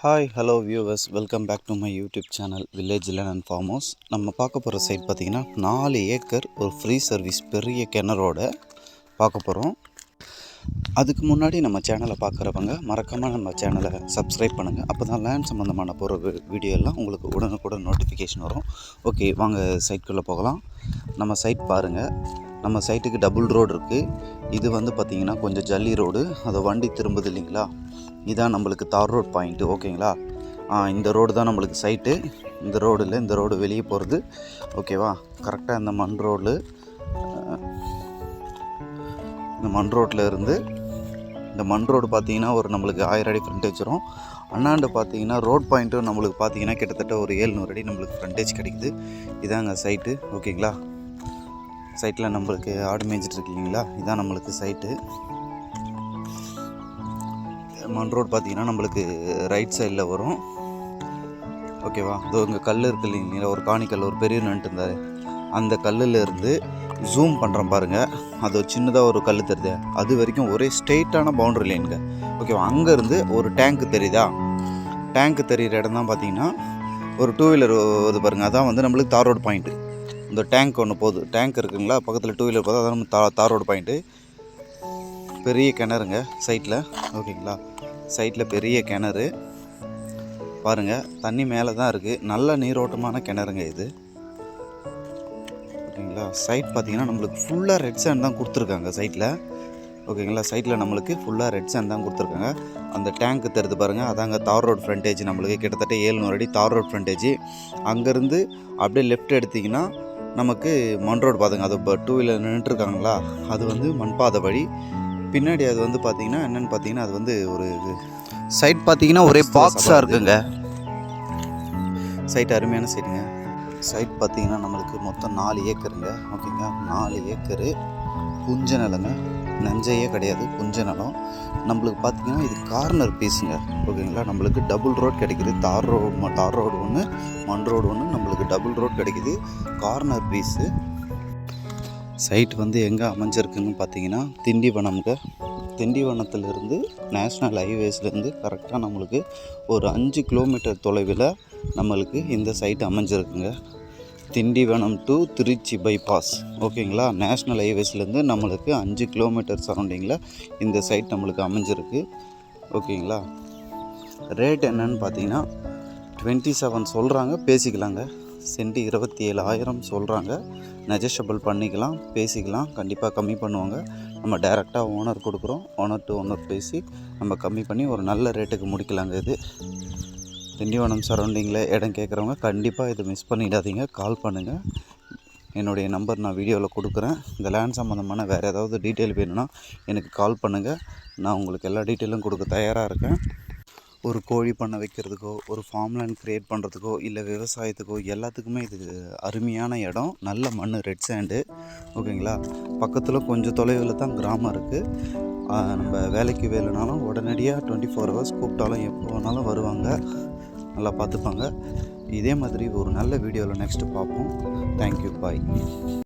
Hi hello viewers welcome back to my YouTube channel village land and farm house நம்ம பார்க்க போகிற side பார்த்திங்கன்னா நாலு ஏக்கர் ஒரு ஃப்ரீ சர்வீஸ் பெரிய கிணறோட பார்க்க போகிறோம் அதுக்கு முன்னாடி நம்ம சேனலை பார்க்குறவங்க மறக்காமல் நம்ம சேனலை சப்ஸ்கிரைப் பண்ணுங்கள் அப்போ தான் லேண்ட் சம்மந்தமான போகிற வீடியோலாம் எல்லாம் உங்களுக்கு உடனுக்குடன் நோட்டிஃபிகேஷன் வரும். ஓகே வாங்க சைட்குள்ளே போகலாம். நம்ம சைட் பாருங்கள் நம்ம சைட்டுக்கு டபுள் ரோடு இருக்குது இது வந்து பார்த்திங்கன்னா கொஞ்சம் ஜல்லி ரோடு. அதை வண்டி திரும்புது இல்லைங்களா? இதான் நம்மளுக்கு தார் ரோட் பாயிண்ட்டு ஓகேங்களா? ஆ, இந்த ரோடு தான் நம்மளுக்கு சைட்டு. இந்த ரோடு இல்லை இந்த ரோடு வெளியே போகிறது ஓகேவா? கரெக்டாக இந்த மண் ரோடு இந்த மண் ரோட்டில் இருந்து இந்த மண் ரோடு பார்த்தீங்கன்னா ஒரு நம்மளுக்கு ஆயிரம் அடி ஃப்ரண்டேஜ் வரும். அண்ணாண்டு பார்த்தீங்கன்னா ரோட் பாயிண்ட்டும் நம்மளுக்கு பார்த்தீங்கன்னா கிட்டத்தட்ட ஒரு ஏழ்நூறு அடி நம்மளுக்கு ஃப்ரண்டேஜ் கிடைக்குது. இதாங்க சைட்டு ஓகேங்களா? சைட்டில் நம்மளுக்கு ஆடு மேய்ச்சிட்டு இருக்கீங்களா இதான் நம்மளுக்கு சைட்டு. மண் ரோடு பார்த்தீங்கன்னா நம்மளுக்கு ரைட் சைடில் வரும். ஓகேவா இதோ இங்கே கல் இருக்கு இல்லைங்களா? ஒரு காணிக்கல் ஒரு பெரிய நின்றுட்டு இருந்தார். அந்த கல்லுலேருந்து ஜூம் பண்ணுறோம் பாருங்கள் அது சின்னதாக ஒரு கல் தெரியுது? அது வரைக்கும் ஒரே ஸ்ட்ரெயிட்டான பவுண்ட்ரி லைனுங்க ஓகேவா அங்கேருந்து ஒரு டேங்க்கு தெரியுதா? டேங்க்கு தெரிகிற இடம் தான் பார்த்தீங்கன்னா ஒரு டூ வீலர் இது பாருங்கள் அதான் வந்து நம்மளுக்கு தார் ரோடு பாயிண்ட்டு இந்த டேங்க் ஒன்று போகுது. டேங்க் இருக்குங்களா? பக்கத்தில் டூ வீலர் போதும் அதான் தா தார் ரோடு பாயிண்ட்டு பெரிய கிணறுங்க சைட்டில் ஓகேங்களா? சைட்டில் பெரிய கிணறு. பாருங்கள் தண்ணி மேலே தான் இருக்குது நல்ல நீரோட்டமான கிணறுங்க இது. ஓகேங்களா? சைட் பார்த்தீங்கன்னா நம்மளுக்கு ஃபுல்லாக ரெட் சேண்ட் தான் கொடுத்துருக்காங்க சைட்டில் ஓகேங்களா? சைட்டில் நம்மளுக்கு ஃபுல்லாக ரெட் சேண்ட் தான் கொடுத்துருக்காங்க. அந்த டேங்க்கு தெரிது பாருங்கள் அதாங்க தார் ரோட் ஃப்ரண்டேஜ் நம்மளுக்கு கிட்டத்தட்ட ஏழ்நூறு அடி தார் ரோட் ஃப்ரண்டேஜ் அங்கேருந்து அப்படியே லெஃப்ட் எடுத்திங்கன்னா நமக்கு மண் ரோடு பார்த்துங்க அது இப்போ டூ வீலர் நின்றுட்டுருக்காங்களா அது வந்து மண்பாதை வழி. பின்னாடி அது வந்து பார்த்தீங்கன்னா என்னென்னு பார்த்தீங்கன்னா அது வந்து ஒரு சைட் பார்த்தீங்கன்னா ஒரே பாக்ஸாக இருக்குங்க. சைட் அருமையான சைட்டுங்க சைட் பார்த்தீங்கன்னா நம்மளுக்கு மொத்தம் நாலு ஏக்கருங்க. ஓகேங்க நாலு ஏக்கரு. புஞ்ச நிலங்க நஞ்சையே கிடையாது கொஞ்ச நிலம் நம்மளுக்கு பார்த்தீங்கன்னா இது கார்னர் பீஸுங்க ஓகேங்களா? நம்மளுக்கு டபுள் ரோட் கிடைக்குது. தார் ரோடு தார் ரோடு ஒன்று மண் ரோடு ஒன்று நம்மளுக்கு டபுள் ரோட் கிடைக்குது. கார்னர் பீஸு சைட் வந்து எங்கே அமைஞ்சிருக்குன்னு பார்த்தீங்கன்னா திண்டிவனம்ங்க திண்டிவனத்துலேருந்து நேஷ்னல் ஹைவேஸ்லேருந்து கரெக்டாக நம்மளுக்கு ஒரு அஞ்சு கிலோமீட்டர் தொலைவில் நம்மளுக்கு இந்த சைட் அமைஞ்சிருக்குங்க. திண்டிவனம் டு திருச்சி பைபாஸ் ஓகேங்களா? நேஷ்னல் ஹைவேஸ்லேருந்து நம்மளுக்கு அஞ்சு கிலோமீட்டர் சரௌண்டிங்கில் இந்த சைட் நம்மளுக்கு அமைஞ்சிருக்கு. ஓகேங்களா? ரேட் என்னன்னு பார்த்தீங்கன்னா டுவெண்ட்டி செவன் சொல்கிறாங்க பேசிக்கலாங்க. சென்ட் இருபத்தி ஏழு ஆயிரம் சொல்கிறாங்க நெஜஷபிள் பண்ணிக்கலாம் பேசிக்கலாம். கண்டிப்பாக கம்மி பண்ணுவாங்க. நம்ம டைரெக்டாக ஓனர் கொடுக்குறோம். ஓனர் டு ஓனர் பேசி நம்ம கம்மி பண்ணி ஒரு நல்ல ரேட்டுக்கு முடிக்கலாங்க இது. திண்டிவனம் சரௌண்டிங்கில் இடம் கேட்குறவங்க கண்டிப்பாக இதை மிஸ் பண்ணிடாதீங்க. கால் பண்ணுங்கள் என்னுடைய நம்பர் நான் வீடியோவில் கொடுக்குறேன். இந்த லேண்ட் சம்மந்தமான வேறு ஏதாவது டீட்டெயில் வேணும்னா எனக்கு கால் பண்ணுங்கள் நான் உங்களுக்கு எல்லா டீட்டெயிலும் கொடுக்க தயாராக இருக்கேன். ஒரு கோழி பண்ணை வைக்கிறதுக்கோ ஒரு ஃபார்ம்லேண்ட் க்ரியேட் பண்ணுறதுக்கோ இல்லை விவசாயத்துக்கோ எல்லாத்துக்குமே இது அருமையான இடம். நல்ல மண் ரெட் சாண்டு ஓகேங்களா பக்கத்தில் கொஞ்சம் தொலைவில் தான் கிராமம் இருக்குது நம்ம வேலைக்கு வேலைனாலும் உடனடியாக டுவெண்ட்டி ஃபோர் ஹவர்ஸ் கூப்பிட்டாலும் எப்போ வேணாலும் வருவாங்க. நல்லா பார்த்துப்பாங்க. இதே மாதிரி ஒரு நல்ல வீடியோவில் நெக்ஸ்ட்டு பார்ப்போம். Thank you bye